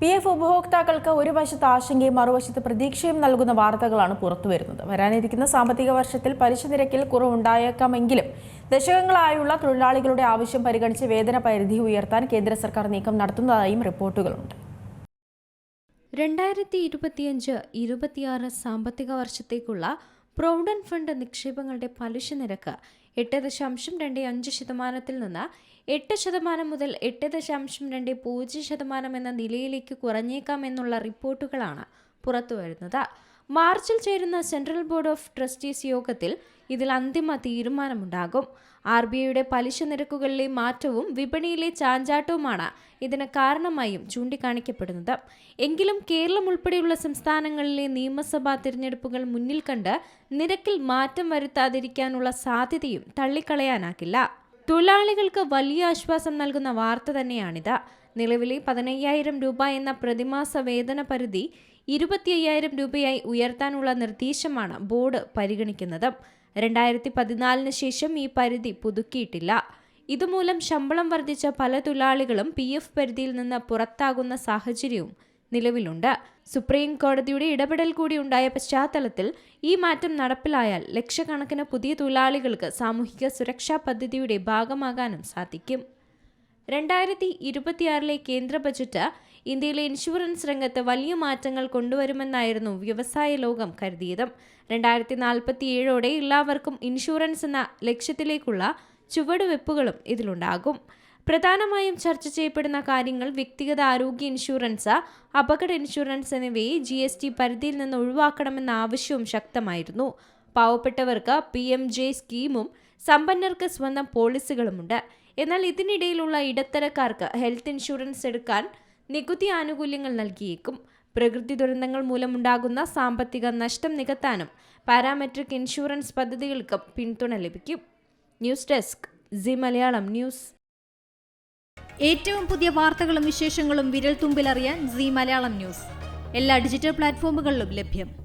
P F ഉപഭോക്താക്കൾക്ക് ഒരു വശത്ത് ആശങ്കയും മറുവശത്ത് പ്രതീക്ഷയും നൽകുന്ന വാർത്തകളാണ് പുറത്തുവരുന്നത്. വരാനിരിക്കുന്ന സാമ്പത്തിക വർഷത്തിൽ പലിശ നിരക്കിൽ കുറവുണ്ടായേക്കാമെങ്കിലും ദശകങ്ങളായുള്ള തൊഴിലാളികളുടെ ആവശ്യം പരിഗണിച്ച് വേതന പരിധി ഉയർത്താൻ കേന്ദ്ര സർക്കാർ നീക്കം നടത്തുന്നതായും റിപ്പോർട്ടുകളുണ്ട്. രണ്ടായിരത്തി ഇരുപത്തിയഞ്ച് ഇരുപത്തിയാറ് സാമ്പത്തിക വർഷത്തേക്കുള്ള പ്രൊവിഡന്റ് ഫണ്ട് നിക്ഷേപങ്ങളുടെ പലിശ നിരക്ക് എട്ട് ദശാംശം രണ്ട് അഞ്ച് ശതമാനത്തിൽ നിന്ന് എട്ട് ശതമാനം മുതൽ എട്ട് ദശാംശം രണ്ട് പൂജ്യം ശതമാനം എന്ന നിലയിലേക്ക് കുറഞ്ഞേക്കാമെന്നുള്ള റിപ്പോർട്ടുകളാണ് പുറത്തുവരുന്നത്. മാർച്ചിൽ ചേരുന്ന സെൻട്രൽ ബോർഡ് ഓഫ് ട്രസ്റ്റീസ് യോഗത്തിൽ ഇതിൽ അന്തിമ തീരുമാനമുണ്ടാകും. ആർ ബി ഐയുടെ പലിശ നിരക്കുകളിലെ മാറ്റവും വിപണിയിലെ ചാഞ്ചാട്ടവുമാണ് ഇതിന് കാരണമായും ചൂണ്ടിക്കാണിക്കപ്പെടുന്നത്. എങ്കിലും കേരളം ഉൾപ്പെടെയുള്ള സംസ്ഥാനങ്ങളിലെ നിയമസഭാ തിരഞ്ഞെടുപ്പുകൾ മുന്നിൽ കണ്ട് നിരക്കിൽ മാറ്റം വരുത്താതിരിക്കാനുള്ള സാധ്യതയും തള്ളിക്കളയാനാകില്ല. തൊഴിലാളികൾക്ക് വലിയ ആശ്വാസം നൽകുന്ന വാർത്ത തന്നെയാണിത്. നിലവിലെ പതിനയ്യായിരം രൂപ എന്ന പ്രതിമാസ വേതന പരിധി ഇരുപത്തി അയ്യായിരം രൂപയായി ഉയർത്താനുള്ള നിർദ്ദേശമാണ് ബോർഡ് പരിഗണിക്കുന്നത്. രണ്ടായിരത്തി പതിനാലിന് ശേഷം ഈ പരിധി പുതുക്കിയിട്ടില്ല. ഇതുമൂലം ശമ്പളം വർദ്ധിച്ച പല തൊഴിലാളികളും പി എഫ് പരിധിയിൽ നിന്ന് പുറത്താകുന്ന സാഹചര്യവും നിലവിലുണ്ട്. സുപ്രീം കോടതിയുടെ ഇടപെടൽ കൂടി ഉണ്ടായ പശ്ചാത്തലത്തിൽ ഈ മാറ്റം നടപ്പിലായാൽ ലക്ഷക്കണക്കിന് പുതിയ തൊഴിലാളികൾക്ക് സാമൂഹിക സുരക്ഷാ പദ്ധതിയുടെ ഭാഗമാകാനും സാധിക്കും. രണ്ടായിരത്തി ഇരുപത്തിയാറിലെ കേന്ദ്ര ബജറ്റ് ഇന്ത്യയിലെ ഇൻഷുറൻസ് രംഗത്ത് വലിയ മാറ്റങ്ങൾ കൊണ്ടുവരുമെന്നായിരുന്നു വ്യവസായ ലോകം കരുതിയത്. രണ്ടായിരത്തി നാൽപ്പത്തിയേഴോടെ എല്ലാവർക്കും ഇൻഷുറൻസ് എന്ന ലക്ഷ്യത്തിലേക്കുള്ള ചുവടുവെപ്പുകളും ഇതിലുണ്ടാകും. പ്രധാനമായും ചർച്ച ചെയ്യപ്പെടുന്ന കാര്യങ്ങൾ വ്യക്തിഗത ആരോഗ്യ ഇൻഷുറൻസ് അപകട ഇൻഷുറൻസ് എന്നിവയെ ജി എസ് ടി പരിധിയിൽ നിന്ന് ഒഴിവാക്കണമെന്ന ആവശ്യവും ശക്തമായിരുന്നു. പാവപ്പെട്ടവർക്ക് പി എം ജെ സ്കീമും സമ്പന്നർക്ക് സ്വന്തം പോളിസികളുമുണ്ട്. എന്നാൽ ഇതിനിടയിലുള്ള ഇടത്തരക്കാർക്ക് ഹെൽത്ത് ഇൻഷുറൻസ് എടുക്കാൻ നികുതി ആനുകൂല്യങ്ങൾ നൽകിയേക്കും. പ്രകൃതി ദുരന്തങ്ങൾ മൂലമുണ്ടാകുന്ന സാമ്പത്തിക നഷ്ടം നികത്താനും പാരാമെട്രിക് ഇൻഷുറൻസ് പദ്ധതികൾക്കും പിന്തുണ ലഭിക്കും. News desk Zee Malayalam news. ഏറ്റവും പുതിയ വാർത്തകളും വിശേഷങ്ങളും വിരൽ തുമ്പിലറിയാൻ സി മലയാളം ന്യൂസ്. എല്ലാ ഡിജിറ്റൽ പ്ലാറ്റ്ഫോമുകളിലും ലഭ്യം.